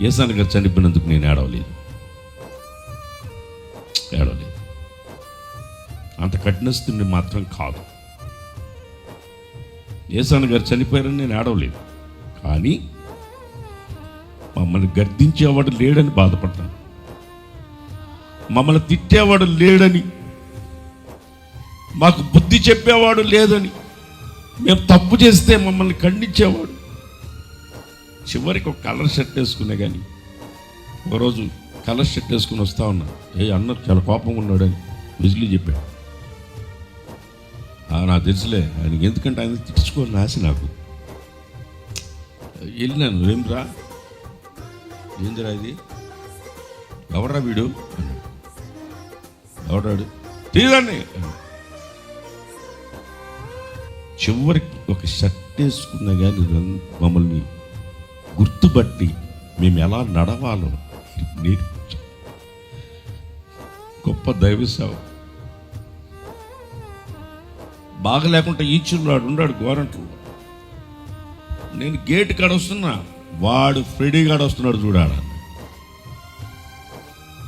ఏసాని గారు చనిపోయినందుకు నేను ఏడవలేదు. ఏడవలేదు. అంత కఠినస్తుని మాత్రం కాదు. ఏసాని గారు చనిపోయారని నేను ఏడవలేదు. కానీ మమ్మల్ని గర్దించేవాడు లేడని బాధపడ్డాను మమ్మల్ని తిట్టేవాడు లేడని మాకు బుద్ధి చెప్పేవాడు లేదని మేము తప్పు చేస్తే మమ్మల్ని ఖండించేవాడు చివరికి ఒక కలర్ షర్ట్ వేసుకునే కానీ ఒకరోజు కలర్ షర్ట్ వేసుకుని వస్తా ఉన్నా. ఏ అన్న చాలా కోపంగా ఉన్నాడని విజిలీ చెప్పాడు. నాకు తెలుసులే ఆయనకి ఎందుకంటే ఆయన తెచ్చుకోని ఆశ నాకు. వెళ్ళినాను ఏంరా ఏందిరా ఇది? ఎవడరా వీడు? అన్నాడు. ఎవడాడు తీరాన్ని! చివరికి ఒక షర్ట్ వేసుకున్నా కానీ మమ్మల్ని గుర్తుపట్టి మేము ఎలా నడవాలో నేర్పించు గొప్ప దైవ సేవ. బాగా లేకుండా ఈచున్నాడు ఉన్నాడు గోరంట్లో. నేను గేట్ కాడ వస్తున్నా వాడు ఫ్రెడీ కాడ వస్తున్నాడు చూడాడ